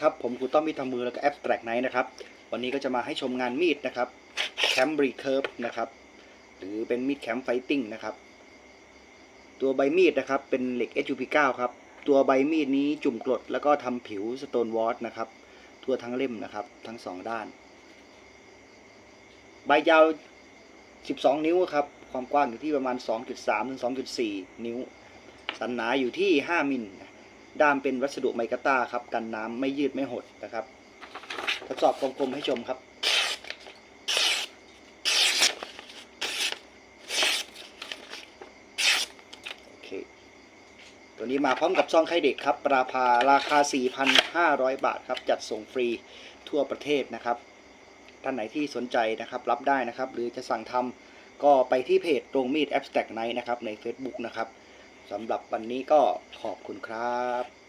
ครับ ผมครูต้อมมีดทำมือแล้วก็แอปแตรกไนนะครับ วันนี้ก็จะมาให้ชมงานมีดนะครับแคมบรีเคิร์ฟนะครับ หรือเป็นมีดแคมไฟติ้งนะครับ ตัวใบมีดนะครับ เป็นเหล็ก SUP9 ครับ ตัวใบมีดนี้จุ่มกรดแล้วก็ทำผิวสโตนวอตนะครับ ทั่วทั้งเล่มนะครับ ทั้งสองด้าน ใบยาว 12 นิ้วครับ ความกว้างอยู่ที่ประมาณ 2.3ถึง2.4 นิ้ว สันหนาอยู่ที่ 5มิล ด้ามเป็นวัสดุไมกาต้าครับ กันน้ำไม่ยืดไม่หดนะครับ ทดสอบกลมๆให้ชมครับโอเคตัวนี้มาพร้อมกับซองไข่เด็กครับ ราคาราคา 4,500 บาทครับ จัดส่งฟรีทั่วประเทศนะครับ ท่านไหนที่สนใจนะครับ รับได้นะครับ หรือจะสั่งทำก็ไปที่เพจโรงมีด Abstract Night นะครับใน Facebook นะครับ สำหรับวันนี้ก็ขอบคุณครับ